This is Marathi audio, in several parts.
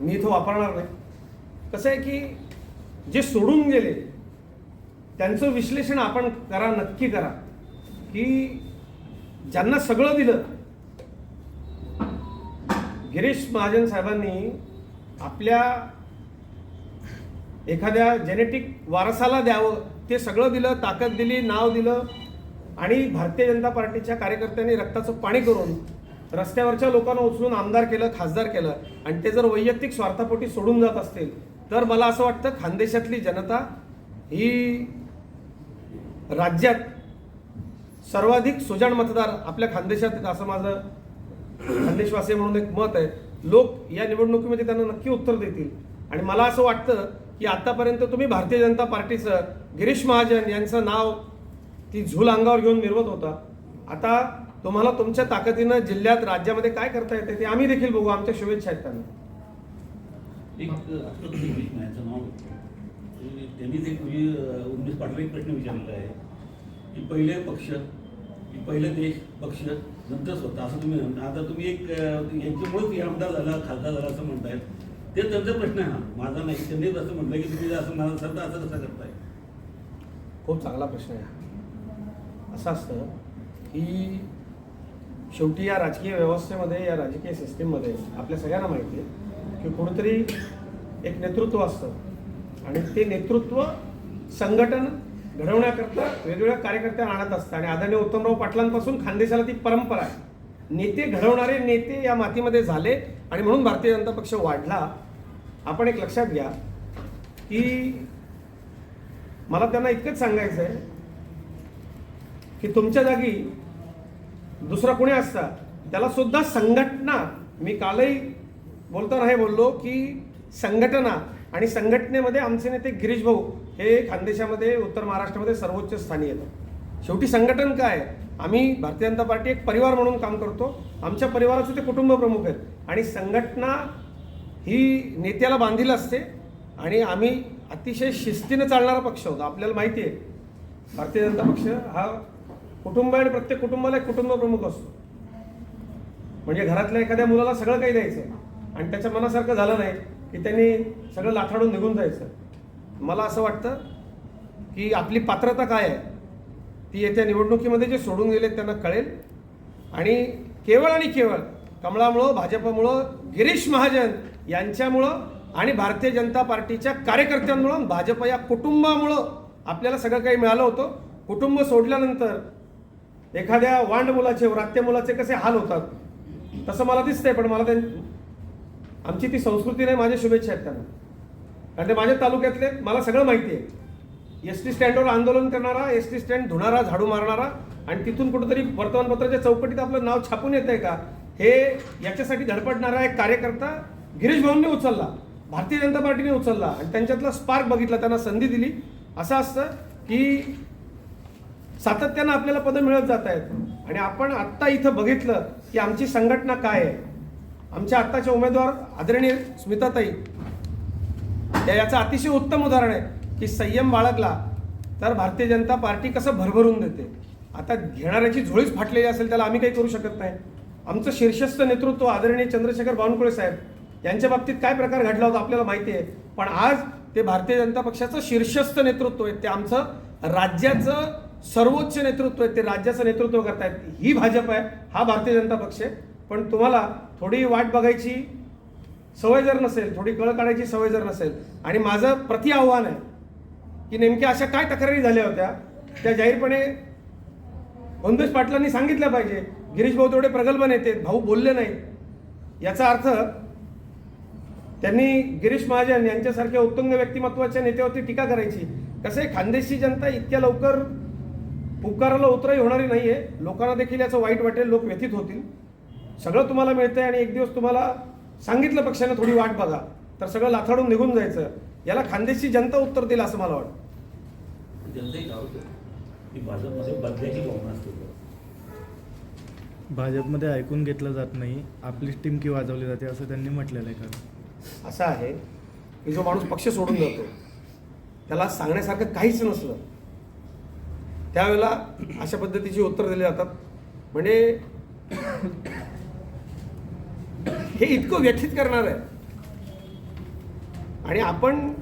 मी इथं वापरणार नाही. कसं आहे की जे सोडून गेले त्यांचं विश्लेषण आपण करा नक्की करा. की ज्यांना सगळं दिलं गिरीश महाजन साहेबांनी आपल्या एखाद्या जेनेटिक वारसाला द्यावं ते सगळं दिलं ताकद दिली नाव दिलं आणि भारतीय जनता पार्टीच्या कार्यकर्त्यांनी रक्ताचं पाणी करून रस्त्यावरच्या लोकांना उचलून आमदार केलं खासदार केलं आणि ते जर वैयक्तिक स्वार्थापोटी सोडून जात असतील तर मला असं वाटतं खानदेशातली जनता ही राज्यात सर्वाधिक सुजाण मतदार आपल्या खानदेशात आहेत असं माझं खानदेशवासी म्हणून एक मत आहे. लोक या निवडणुकीमध्ये त्यांना नक्की उत्तर देतील. आणि मला असं वाटतं की आतापर्यंत तुम्ही भारतीय जनता पार्टीचं गिरीश महाजन यांचं नाव ती झूल अंगावर घेऊन मिरवत होता. आता तुम्हाला तुमच्या ताकदीनं जिल्ह्यात राज्यामध्ये काय करता येते ते आम्ही देखील बघू. आमच्या शुभेच्छा आहेत त्यांना. एक त्यांनीच एक म्हणजे उमेश पाटील एक प्रश्न विचारलेला आहे की पहिले पक्ष की पहिले देश पक्ष नंतर स्वतः. असं तुम्ही म्हणता. आता तुम्ही एक यांच्यामुळेच आमदार झाला खासदार झाला असं म्हणतायत. ते त्यांचा प्रश्न आहे हा. माझा नाही. त्यांनीच असं म्हटलं की तुम्ही असं माझा सरता असं कसं करताय. खूप चांगला प्रश्न आहे. असं असतं की शेवटी या राजकीय व्यवस्थेमध्ये या राजकीय सिस्टीममध्ये आपल्या सगळ्यांना माहिती आहे की कुठेतरी एक नेतृत्व असतं. आणि ते नेतृत्व संघटन घडवण्याकरता वेगवेगळ्या कार्यकर्त्यांना आणत असतं आणि आदरणीय उत्तमराव पाटलांपासून खानदेशाला ती परंपरा आहे. नेते घडवणारे नेते या मातीमध्ये झाले आणि म्हणून भारतीय जनता पक्ष वाढला. आपण एक लक्षात घ्या की मला त्यांना इतकंच सांगायचं आहे की तुमच्या जागी दुसरा कोणी असता त्याला सुद्धा संघटना मी कालही बोलताना हे बोललो की संघटना आणि संघटनेमध्ये आमचे नेते गिरीश भाऊ हे खानदेशामध्ये उत्तर महाराष्ट्रामध्ये सर्वोच्च स्थानी येतात शेवटी संघटन काय? आम्ही भारतीय जनता पार्टी एक परिवार म्हणून काम करतो. आमच्या परिवाराचे ते कुटुंब प्रमुख आहेत. आणि संघटना ही नेत्याला बांधील असते आणि आम्ही अतिशय शिस्तीनं चालणारा पक्ष होता. आपल्याला माहिती आहे भारतीय जनता पक्ष हा कुटुंब आणि प्रत्येक कुटुंबाला एक कुटुंब प्रमुख असतो. म्हणजे घरातल्या एखाद्या मुलाला सगळं काही द्यायचं. आणि त्याच्या मनासारखं झालं नाही की त्यांनी सगळं लाथाडून निघून जायचं. मला असं वाटतं की आपली पात्रता काय आहे? ती येत्या निवडणुकीमध्ये जे सोडून गेले त्यांना कळेल. आणि केवळ आणि केवळ कमळामुळं भाजपमुळं गिरीश महाजन यांच्यामुळं आणि भारतीय जनता पार्टीच्या कार्यकर्त्यांमुळं भाजप या कुटुंबामुळं आपल्याला सगळं काही मिळालं होतं. कुटुंब सोडल्यानंतर एखाद्या वांड मुलाचे व्रात्य मुलाचे कसे हाल होतात? तसं मला दिसतंय पण मला त्यां आमची ती संस्कृती नाही माझ्या शुभेच्छा आहेत त्यांना. कारण ते माझ्या तालुक्यातले मला सगळं माहिती आहे. एस टी स्टँडवर आंदोलन करणारा एस टी स्टँड धुणारा झाडू मारणारा आणि तिथून कुठेतरी वर्तमानपत्राच्या चौकटीत आपलं नाव छापून येत आहे का? हे याच्यासाठी धडपडणारा एक कार्यकर्ता गिरीश भाऊंनी उचलला. भारतीय जनता पार्टीने उचलला. आणि त्यांच्यातला स्पार्क बघितला त्यांना संधी दिली. असं असतं की सातत्यानं आपल्याला पदं मिळत जात आहेत. आणि आपण आत्ता इथं बघितलं की आमची संघटना काय आहे. आमच्या आत्ताचे उमेदवार आदरणीय स्मिताताई या याचं अतिशय उत्तम उदाहरण आहे की संयम बाळगला तर भारतीय जनता पार्टी कसं भरभरून देते. आता घेणाऱ्याची झोळीच फाटलेली असेल त्याला आम्ही काही करू शकत नाही. आमचं शीर्षस्थ नेतृत्व आदरणीय चंद्रशेखर बावनकुळे साहेब यांच्या बाबतीत काय प्रकार घडला होता आपल्याला माहिती आहे. पण आज ते भारतीय जनता पक्षाचं शीर्षस्थ नेतृत्व आहे. ते आमचं राज्याचं सर्वोच्च नेतृत्व आहे ते राज्याचं नेतृत्व करतायत. ही भाजप आहे हा भारतीय जनता पक्ष आहे. पण तुम्हाला थोडी वाट बघायची सवय जर नसेल थोडी कळ काढायची सवय जर नसेल आणि माझं प्रति आव्हान आहे की नेमक्या अशा काय तक्रारी झाल्या होत्या त्या जाहीरपणे बंधुश पाटलांनी सांगितल्या पाहिजे. गिरीश भाऊ तेवढे प्रगल्भ नेते भाऊ बोलले नाहीत. याचा अर्थ त्यांनी गिरीश महाजन यांच्यासारख्या उत्तुंग व्यक्तिमत्वाच्या नेत्यावरती टीका करायची. कसं आहे खानदेशी जनता इतक्या लवकर पुकाराला उतराई होणारी नाही आहे लोकांना देखील याचं वाईट वाटेल लोक व्यथित होतील. सगळं तुम्हाला मिळतंय आणि एक दिवस तुम्हाला सांगितलं पक्षाने थोडी वाट बघा. तर सगळं लाथाडून निघून जायचं. याला खानदेशी जनता उत्तर देईल असं मला वाटतं. आहे की भाजपमध्ये बदल्याची भावना असते. भाजपमध्ये ऐकून घेतलं जात नाही. आपलीच टिमकी वाजवली जाते असं त्यांनी म्हटलेलं आहे कारण असं आहे की जो माणूस पक्ष सोडून जातो त्याला सांगण्यासारखं काहीच नसलं. त्यावेळेला अशा पद्धतीची उत्तर दिली जातात. म्हणजे हे इतकं व्यथित करणार आहे. आणि आपण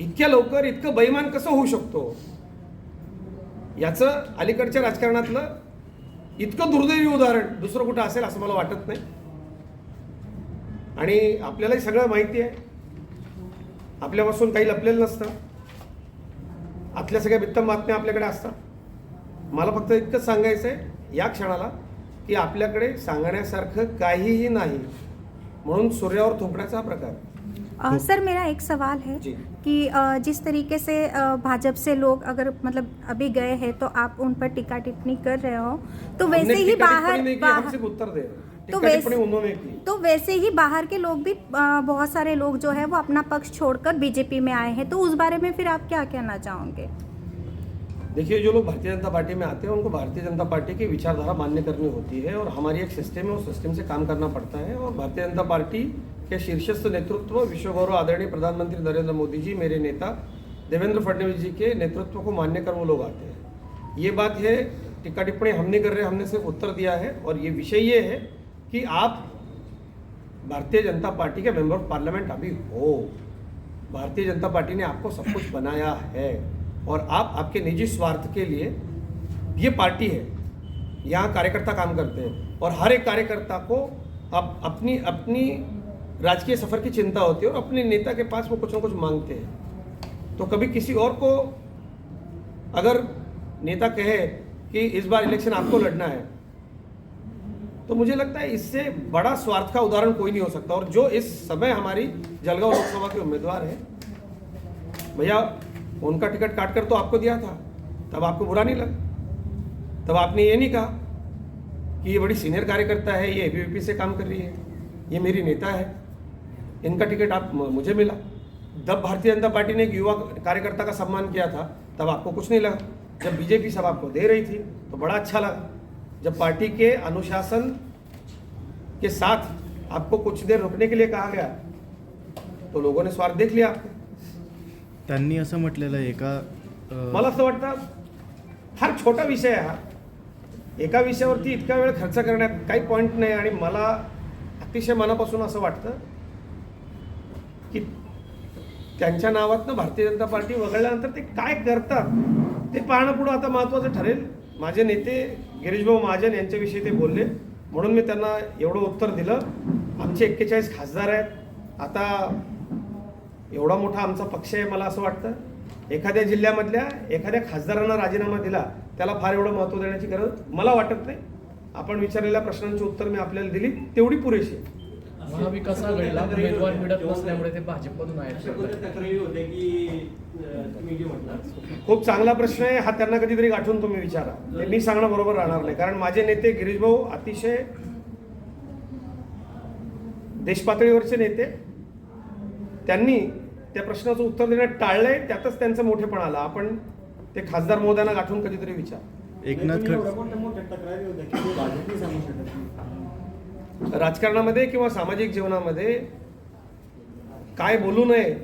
इतक्या लवकर इतकं बैमान कसं होऊ शकतो? याचं अलीकडच्या राजकारणातलं इतकं दुर्दैवी उदाहरण दुसरं कुठं असेल असं मला वाटत नाही. आणि आपल्यालाही सगळं माहिती आहे. आपल्यापासून काही लपलेलं नसतं. आतल्या सगळ्या बित्तम बातम्या आपल्याकडे असतात मला फक्त इतकंच सांगायचं आहे या क्षणाला की आपल्याकडे सांगण्यासारखं काहीही नाही म्हणून सूर्यावर थोपण्याचा हा प्रकार अ, सर मेरा एक सवाल है। कि अ, जिस तरीके से भाजपा से लोग अगर मतलब अभी गए हैं तो आप उन पर टीका टिप्पणी कर रहे हो तो वैसे ही बाहर बाहर उत्तर दे। तो वैसे- तो वैसे ही बाहर के लोग भी बहुत सारे लोग जो है वो अपना पक्ष छोड़कर बीजेपी में आए हैं। तो उस बारे में फिर आप क्या कहना चाहोगे? देखिए जो लोग भारतीय जनता पार्टी में आते हैं उनको भारतीय जनता पार्टी की विचारधारा मान्य करनी होती है और हमारी एक सिस्टम है उस सिस्टम से काम करना पड़ता है और भारतीय जनता पार्टी के शीर्षस्थ नेतृत्व विश्व गौरव आदरणीय प्रधानमंत्री नरेंद्र मोदी जी मेरे नेता देवेंद्र फडणवीस जी के नेतृत्व को मान्य कर वो लोग आते हैं। ये बात है टिक्का टिप्पणी हम नहीं कर रहे हमने सिर्फ़ उत्तर दिया है और ये विषय ये है कि आप भारतीय जनता पार्टी के मेंबर ऑफ़ पार्लियामेंट अभी हो। भारतीय जनता पार्टी ने आपको सब कुछ बनाया है और आप आपके निजी स्वार्थ के लिए ये पार्टी है। यहाँ कार्यकर्ता काम करते हैं और हर एक कार्यकर्ता को अब अपनी अपनी राजकीय सफ़र की चिंता होती है और अपने नेता के पास वो कुछ ना कुछ मांगते हैं। तो कभी किसी और को अगर नेता कहे कि इस बार इलेक्शन आपको लड़ना है तो मुझे लगता है इससे बड़ा स्वार्थ का उदाहरण कोई नहीं हो सकता। और जो इस समय हमारी जलगांव लोकसभा के उम्मीदवार हैं, भैया, उनका टिकट काट कर तो आपको दिया था। तब आपको बुरा नहीं लगा? तब आपने ये नहीं कहा कि ये बड़ी सीनियर कार्यकर्ता है, ये एबीवीपी से काम कर रही है, ये मेरी नेता है, इनका टिकट आप मुझे मिला। जब भारतीय जनता पार्टी ने एक युवा कार्यकर्ता का सम्मान किया था, तब आपको कुछ नहीं लगा। जब बीजेपी सब आपको दे रही थी तो बड़ा अच्छा लगा। जब पार्टी के अनुशासन के साथ आपको कुछ देर रुकने के लिए कहा गया तो लोगों ने स्वार्थ देख लिया आपके। त्यांनी असं म्हटलेलं आहे एका अ, मला असं वाटतं फार छोटा विषय आहे हा. एका विषयावरती इतका वेळ खर्च करण्यात काही पॉईंट नाही आणि मला अतिशय मनापासून असं वाटतं की त्यांच्या नावातनं भारतीय जनता पार्टी वगळल्यानंतर ते काय करतात ते पाहणं पुढं आता महत्त्वाचं ठरेल. माझे नेते गिरीशभाऊ महाजन यांच्याविषयी ते बोलले. म्हणून मी त्यांना एवढं उत्तर दिलं. आमचे एक्केचाळीस खासदार आहेत. आता एवढा मोठा आमचा पक्ष आहे मला असं वाटतं. एखाद्या जिल्ह्यामधल्या एखाद्या खासदारांना राजीनामा दिला त्याला फार एवढं महत्त्व देण्याची गरज मला वाटत नाही. आपण विचारलेल्या प्रश्नांची उत्तर मी आपल्याला दिली. तेवढी पुरेशी आहे. महाविकास आघाडीला उमेदवार मिळत नसल्यामुळे ते भाजपमधून आहेत. तक्रारी होत्या की अं, तुम्ही जे म्हटलं खूप चांगला प्रश्न आहे. हा त्यांना कधीतरी गाठून तुम्ही विचारा. मी सांगणं बरोबर राहणार नाही. कारण माझे नेते गिरीश भाऊ अतिशय देशपातळीवरचे नेते. त्यांनी त्या प्रश्नाचं उत्तर देण्यात टाळलंय. त्यातच त्यांचं मोठेपण आलं. आपण ते खासदार महोदयांना गाठून कधीतरी विचार. एकनाथ तुम्ही राजकारणामध्ये किंवा सामाजिक जीवनामध्ये काय बोलू नये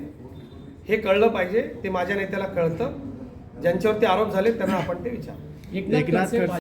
हे कळलं पाहिजे ते माझ्या नेत्याला कळतं. ज्यांच्यावरती आरोप झाले त्यांना आपण ते विचार. एकनाथ